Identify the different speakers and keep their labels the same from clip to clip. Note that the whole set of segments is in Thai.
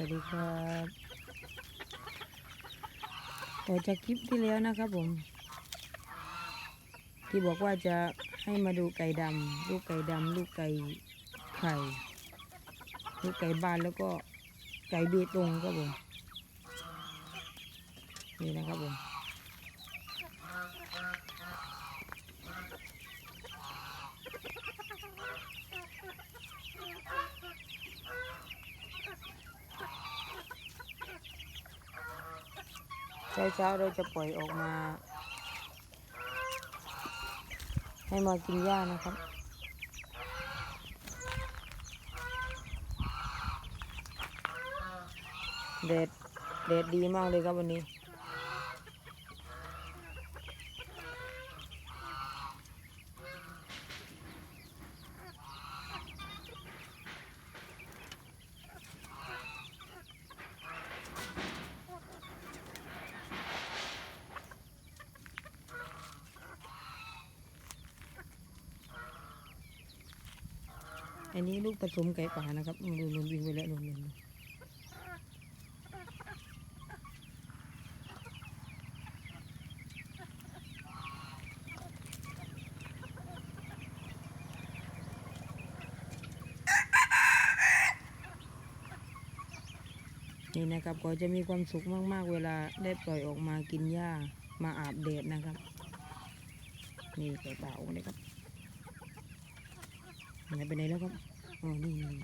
Speaker 1: วัสดีครับต่อจากคลิปที่แล้วนะครับผม ที่บอกว่าจะให้มาดูไก่ดำลูกไก่ดำลูกไก่ไข่ลูกไก่บ้านแล้วก็ไก่เบตงครับผมนี่นะครับผม เช้าเช้าๆเราจะปล่อยออกมา ให้มากินหญ้านะครับแดดแดดดีมากเลยครับวันนี้ อันนี้ลูกผสมไก่ป่านะครับนุ่นนุ่นวิ่งไปแล้วนุ่นนุ่นนี่นะครับก็จะมีความสุขมาก ๆ เวลาได้ปล่อยออกมากินหญ้ามาอาบแดดนะครับ นี่ไก่ป่าออกเลยครับ หายไปไหนแล้วครับอ๋อนี่นี่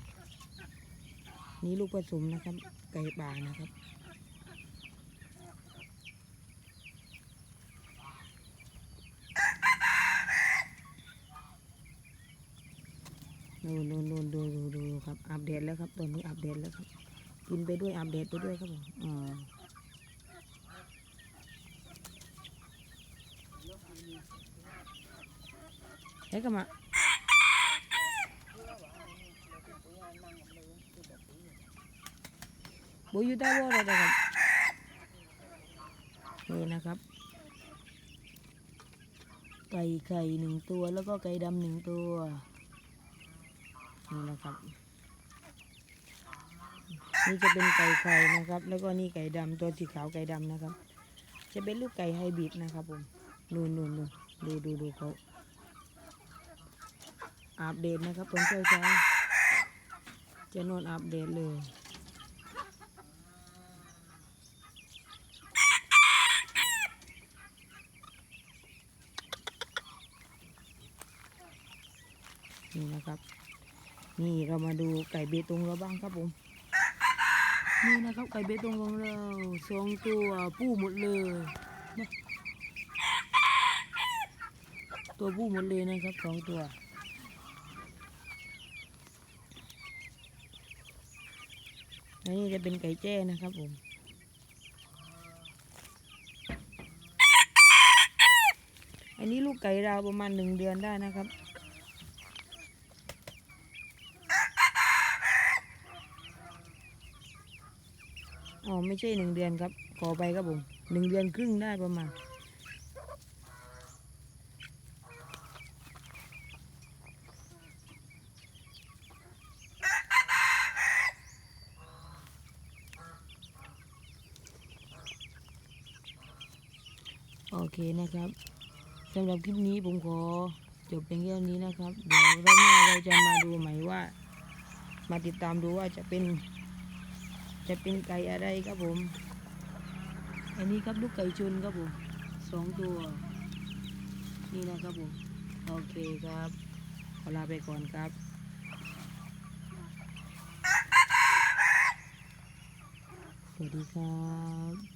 Speaker 1: นี่ลูกผสมนะครับ ไก่ป่านะครับนูนนูนนูดูดูดูครับ อัปเดตแล้วครับ ตอนนี้อัปเดตแล้วครับ กินไปด้วย อัปเดตไปด้วยครับผมอ๋อเฮ้ยกลับมา บุยอยู่ใต้วอเลยนะครับนี่นะครับ ไก่ไข่หนึ่งตัวแล้วก็ไก่ดำหนึ่งตัว นี่นะครับ นี่จะเป็นไก่ไข่นะครับ แล้วก็นี่ไก่ดำตัวสีขาวไก่ดำนะครับ จะเป็นลูกไก่ไฮบริดนะครับผมนู่นนู่นนู่นดูดูดูเขาอาบเดตนะครับตอนเช้าเช้า จะนอนอาบเดตเลยนี่นะครับ นี่เรามาดูไก่เบตงเราบ้างครับผม นี่นะครับไก่เบตงของเราสองตัวผู้หมดเลยตัวผู้หมดเลยนะครับสองตัว อัน นี้จะเป็นไก่แจ้นะครับผม อันนี้ลูกไก่ราวประมาณหนึ่งเดือนได้นะครับ อ๋อไม่ใช่หนึ่งเดือนครับ ขอไปครับผมหนึ่งเดือนครึ่งได้ประมาณ โอเคนะครับสำหรับคลิปนี้ผมขอจบเพียงแค่นี้นะครับ เดี๋ยวรอบหน้าเราจะมาดูใหม่ว่า มาติดตามดูว่าจะเป็น จะเป็นไก่อะไรครับผม อันนี้ครับลูกไก่ชนครับผมสองตัว นี่นะครับผม โอเคครับขอลาไปก่อนครับสวัสดีครับ